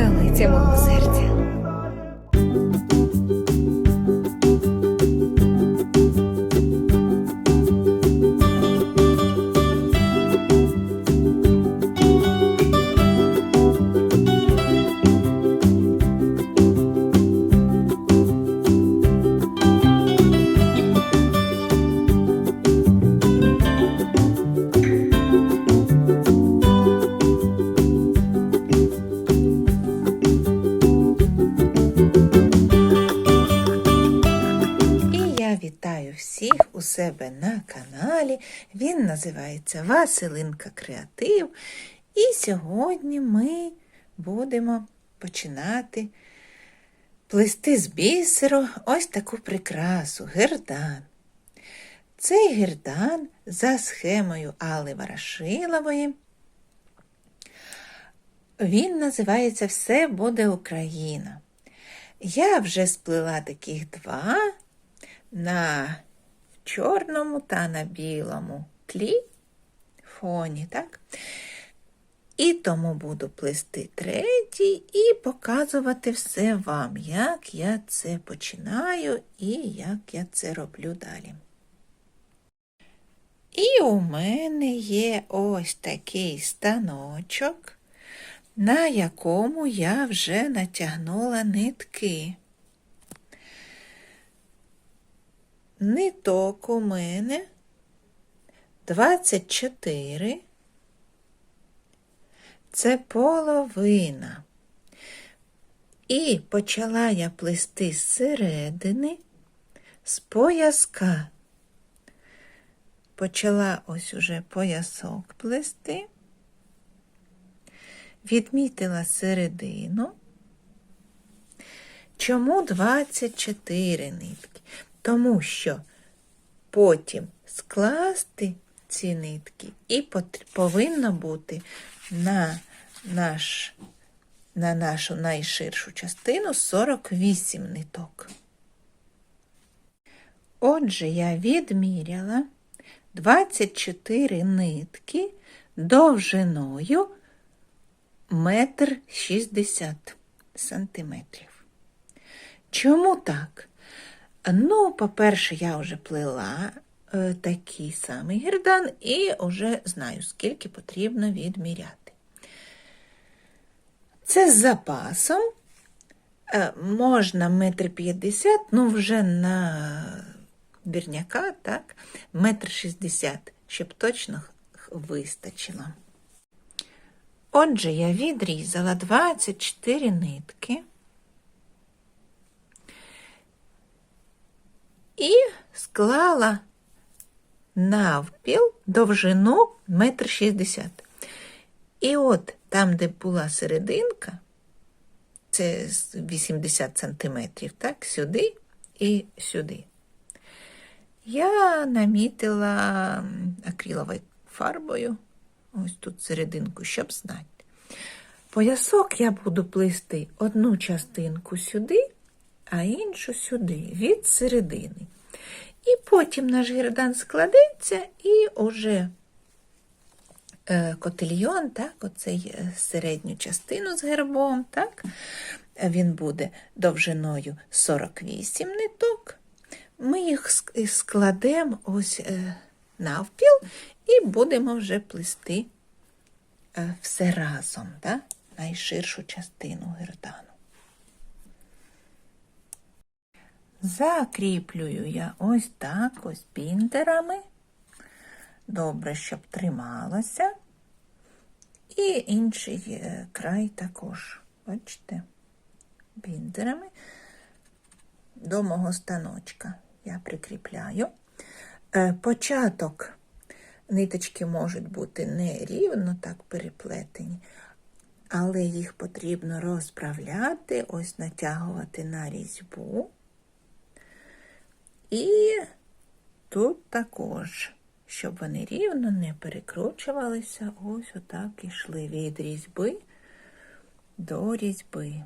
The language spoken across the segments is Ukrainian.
столиця мого серця. Всіх у себе на каналі. Він називається Василинка Креатив. І сьогодні ми будемо починати плести з бісеру ось таку прикрасу гердан. Цей гердан за схемою Алли Ворошилової. Він називається Все буде Україна. Я вже сплела таких два на чорному та на білому тлі фоні, так? І тому буду плести третій і показувати все вам, як я це починаю і як я це роблю далі. І у мене є ось такий станочок, на якому я вже натягнула нитки. Ниток у мене 24. Це половина. І почала я плести зсередини з пояска. Почала ось уже поясок плести, відмітила середину. Чому 24 нитки? Тому що потім скласти ці нитки і повинно бути на, наш, на нашу найширшу частину 48 ниток. Отже, я відміряла 24 нитки довжиною метр шістдесят сантиметрів. Чому так? Ну, по-перше, я вже плела е, такий самий гердан і вже знаю, скільки потрібно відміряти. Це з запасом. Е, можна метр п'ятдесят, ну вже на вірняка, так, метр шістдесят, щоб точно вистачило. Отже, я відрізала 24 нитки. І склала навпіл довжину метр шістдесят. І от там, де була серединка, це 80 сантиметрів, так, сюди і сюди. Я намітила акриловою фарбою, ось тут серединку, щоб знати. Поясок я буду плести одну частинку сюди, а іншу сюди, від середини. І потім наш гердан складеться і уже е, котельйон, так, оцей е, середню частину з гербом, так, він буде довжиною 48 ниток. Ми їх складемо ось е, навпіл і будемо вже плести все разом, да? найширшу частину гердану. Закріплюю я ось так, ось бінтерами. Добре, щоб трималося. І інший е, край також, бачите, бінтерами до мого станочка я прикріпляю. Е, Початок ниточки можуть бути не рівно так переплетені, але їх потрібно розправляти, ось натягувати на різьбу. І тут також, щоб вони рівно не перекручувалися, ось отак ішли від різьби до різьби.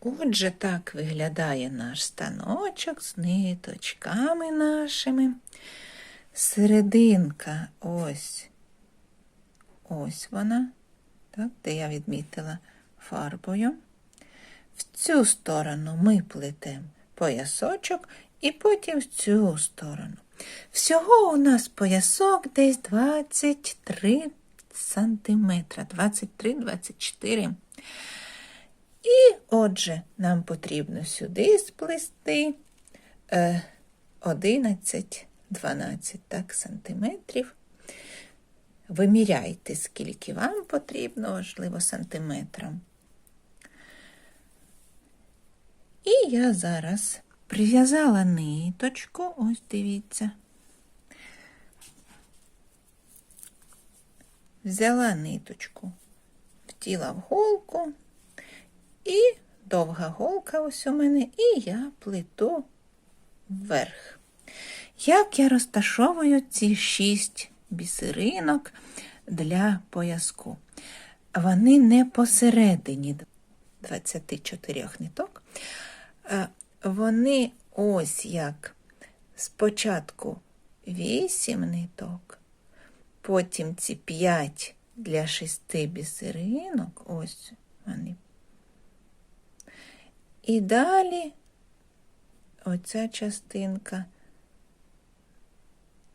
Отже, так виглядає наш станочок з ниточками нашими. Серединка ось ось вона, так, де я відмітила фарбою. В цю сторону ми плетемо поясочок і потім в цю сторону. Всього у нас поясок десь 23 сантиметра, 23-24. І отже, нам потрібно сюди сплести е, 11-12 так, сантиметрів. Виміряйте, скільки вам потрібно, важливо, сантиметрам. І я зараз прив'язала ниточку, ось дивіться. Взяла ниточку, втіла в голку, і довга голка ось у мене, і я плету вверх. Як я розташовую ці шість бісеринок для пояску? Вони не посередині 24 ниток. Е, Вони ось як спочатку 8 ниток, потім ці 5 для шести бісеринок, ось вони. І далі оця частинка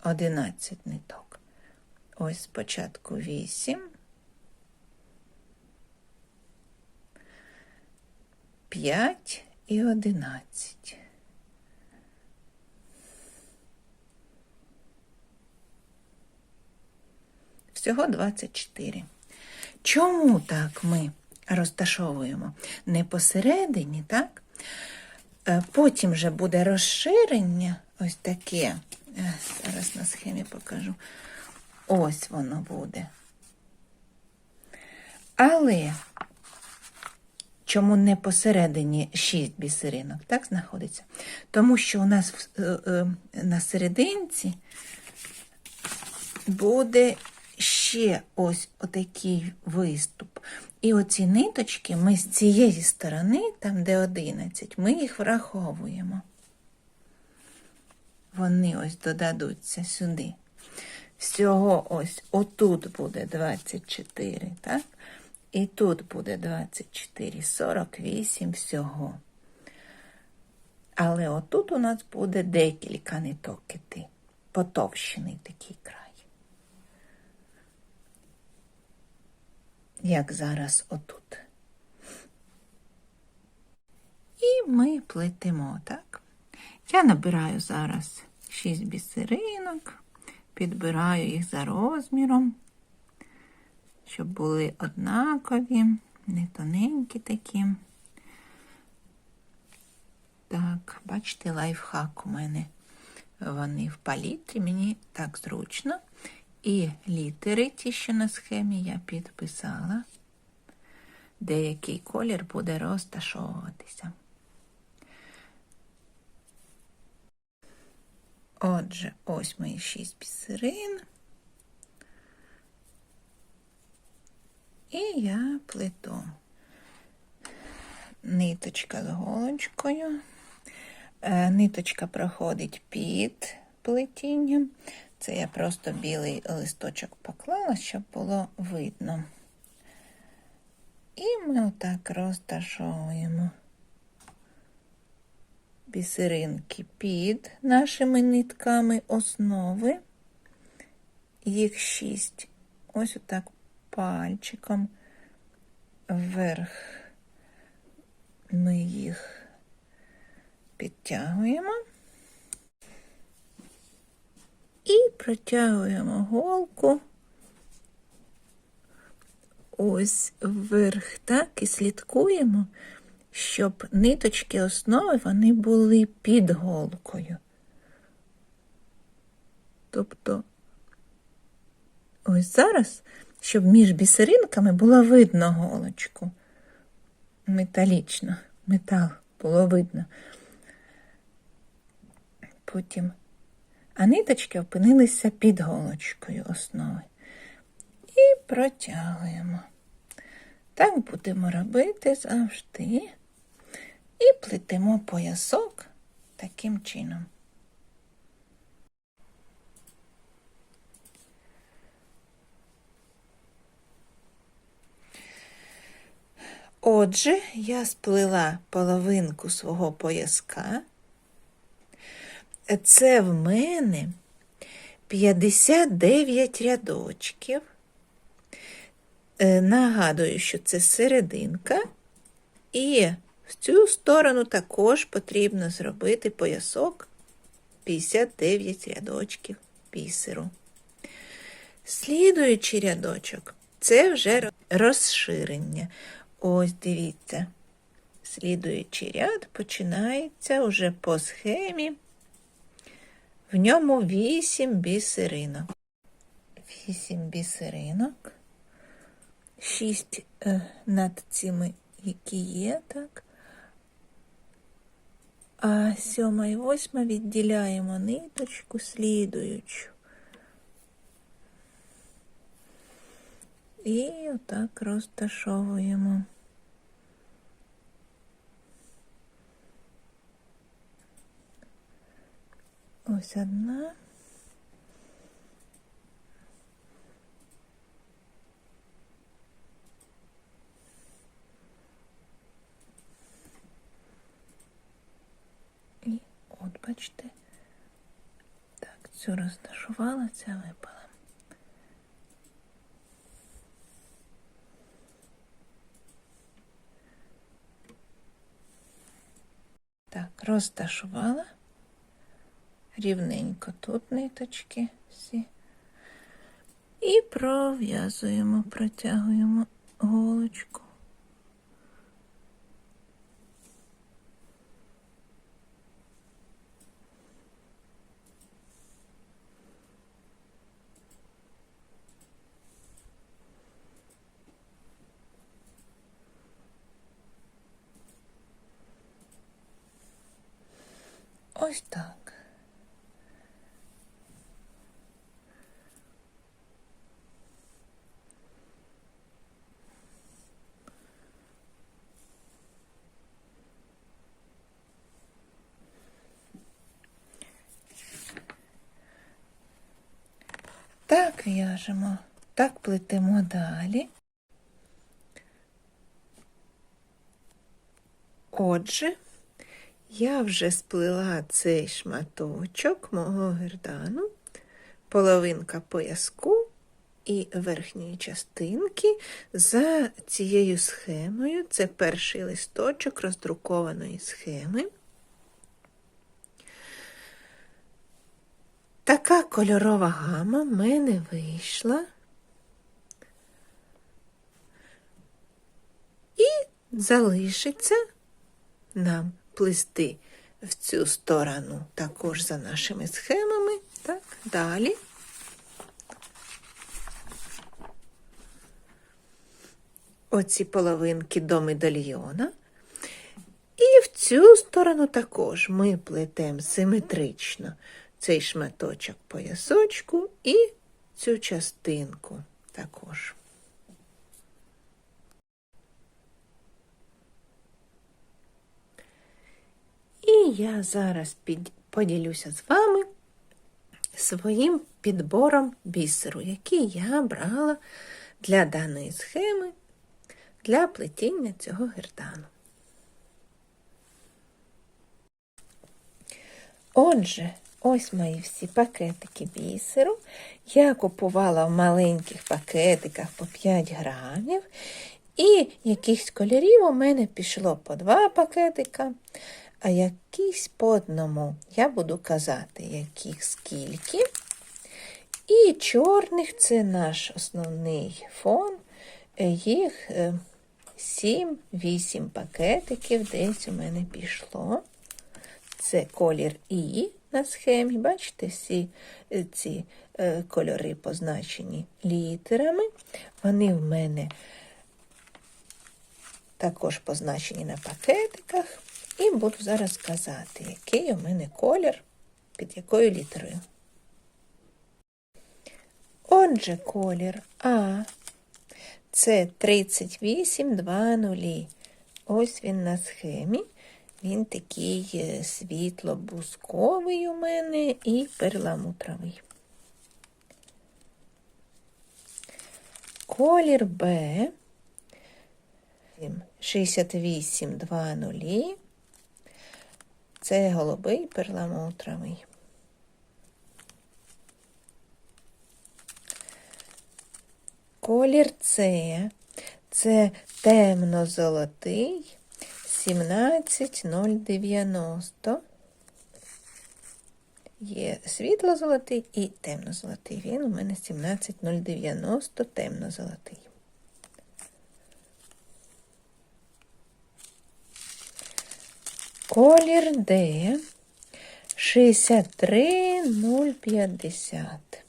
11 ниток. Ось спочатку 8, 5 і 11. Всього 24. Чому так ми розташовуємо? Не посередині, так? Е, Потім вже буде розширення, ось таке. Е, Зараз на схемі покажу. Ось воно буде. Але чому не посередині 6 бісеринок, так знаходиться? Тому що у нас е, е, на серединці буде ще ось отакий виступ. І оці ниточки ми з цієї сторони, там де 11, ми їх враховуємо. Вони ось додадуться сюди. Всього ось отут буде 24, так? І тут буде 24, 48 всього. Але отут у нас буде декілька ниток іти. Потовщений такий край. Як зараз отут. І ми плетемо, так? Я набираю зараз 6 бісеринок, підбираю їх за розміром, щоб були однакові, не тоненькі такі. Так, бачите, лайфхак у мене. Вони в палітрі, мені так зручно. І літери, ті, що на схемі, я підписала, де який колір буде розташовуватися. Отже, ось мої шість бісерин. І я плету ниточка з голочкою. Е, Ниточка проходить під плетінням. Це я просто білий листочок поклала, щоб було видно. І ми отак розташовуємо бісеринки під нашими нитками основи. Їх шість. Ось отак пальчиком вверх ми їх підтягуємо і протягуємо голку ось вверх, так, і слідкуємо, щоб ниточки основи вони були під голкою. Тобто, ось зараз, щоб між бісеринками було видно голочку. Металічно, метал було видно. Потім, а ниточки опинилися під голочкою основи. І протягуємо. Так будемо робити завжди. І плетемо поясок таким чином. Отже, я сплела половинку свого пояска. Це в мене 59 рядочків. Е, Нагадую, що це серединка. І в цю сторону також потрібно зробити поясок 59 рядочків бісеру. Слідуючий рядочок це вже розширення. Ось дивіться. Слідуючий ряд починається уже по схемі. В ньому 8 бісеринок. 8 бісеринок. 6 е, над цими, які є, так. А сьома і восьма відділяємо ниточку слідуючу. І отак розташовуємо. Ось одна. І от, бачите, так, цю розташувала, ця випала. Так, розташувала. Рівненько тут ниточки всі. І пров'язуємо, протягуємо голочку. Ось так. Так в'яжемо, так плетемо далі. Отже, я вже сплела цей шматочок мого гердану, половинка пояску і верхньої частинки за цією схемою. Це перший листочок роздрукованої схеми. Така кольорова гама в мене вийшла. І залишиться нам плести в цю сторону також за нашими схемами. Так, далі. Оці половинки до медальйона. І в цю сторону також ми плетемо симетрично цей шматочок поясочку і цю частинку також. І я зараз під... поділюся з вами своїм підбором бісеру, який я брала для даної схеми для плетіння цього гердану. Отже, ось мої всі пакетики бісеру. Я купувала в маленьких пакетиках по 5 грамів. І якихось кольорів у мене пішло по два пакетика, а якісь по одному. Я буду казати, яких скільки. І чорних це наш основний фон. Їх 7-8 пакетиків десь у мене пішло. Це колір І на схемі. Бачите, всі ці кольори позначені літерами. Вони в мене також позначені на пакетиках. І буду зараз казати, який у мене колір, під якою літерою. Отже, колір А. Це 38,2 Ось він на схемі. Він такий світло-бусковий у мене і перламутровий. Колір Б 68 2 нулі. Це голубий перламутровий. Колір С. Це темно-золотий 17090. Є світло-золотий і темно-золотий. Він у мене 17090 темно-золотий. Колір Д 63050.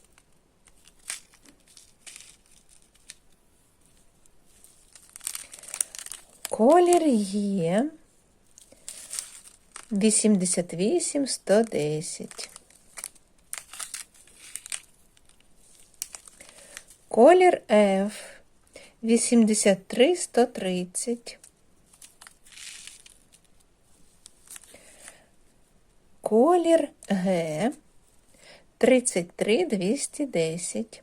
Колір є 88 110. Колір F 83 Колір Г 33 210.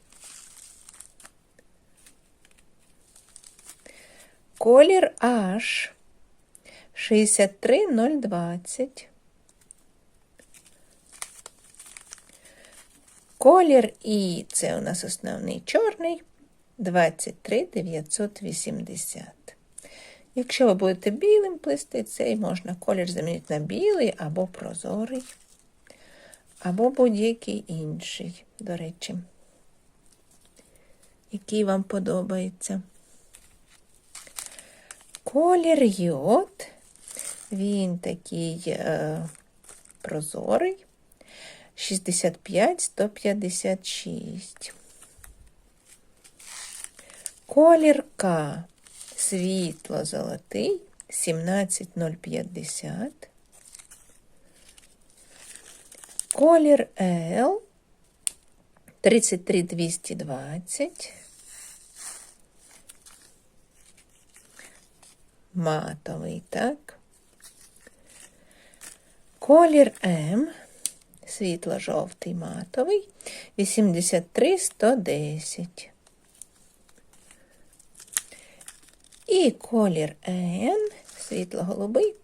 Колір H 63020. Колір І це у нас основний чорний 23980. Якщо ви будете білим плести, цей можна колір замінити на білий або прозорий, або будь-який інший, до речі, який вам подобається. Колір йод, він такий е, прозорий, 65-156. Колір К, світло-золотий, 17050. Колір Л, 33220. матовий, так? Колір М, світло-жовтий матовий, 83 110. І колір Н, світло-голубий,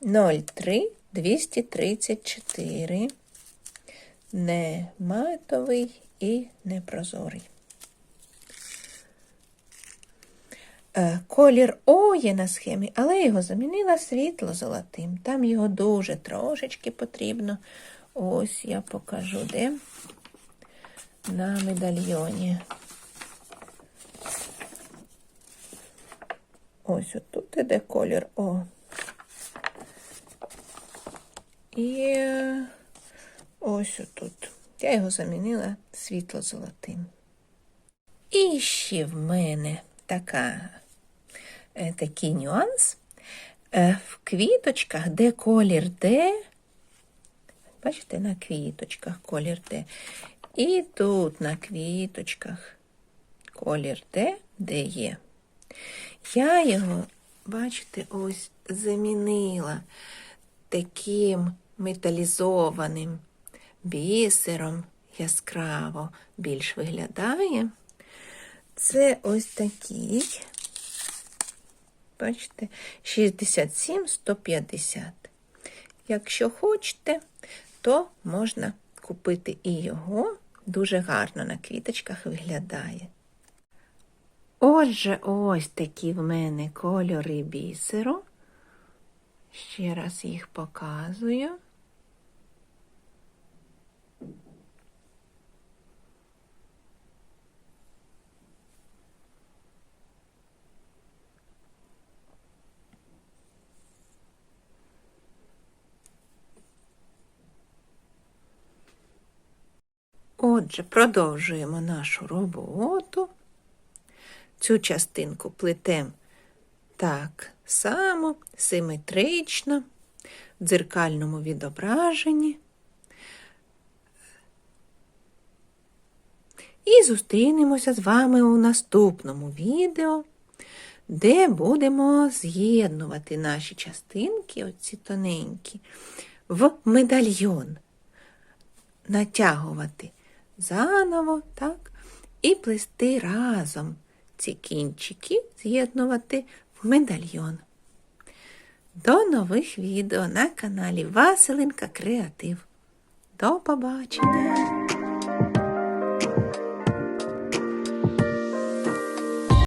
03 234. Не матовий і не прозорий. Е, Колір О є на схемі, але його замінила світло-золотим. Там його дуже трошечки потрібно. Ось я покажу, де на медальйоні. Ось отут іде колір О. І ось отут. Я його замінила світло-золотим. І ще в мене така, е, такий нюанс. Е, В квіточках, де колір Д, бачите, на квіточках колір Д. І тут на квіточках колір Д, де є. Я його, бачите, ось замінила таким металізованим бісером яскраво більш виглядає. Це ось такий, бачите, 67-150. Якщо хочете, то можна купити і його. Дуже гарно на квіточках виглядає. Отже, ось такі в мене кольори бісеру. Ще раз їх показую. Отже, продовжуємо нашу роботу. Цю частинку плетемо так само, симетрично, в дзеркальному відображенні. І зустрінемося з вами у наступному відео, де будемо з'єднувати наші частинки, оці тоненькі, в медальйон, натягувати заново, так, і плести разом ці кінчики, з'єднувати в медальйон. До нових відео на каналі Василинка Креатив. До побачення!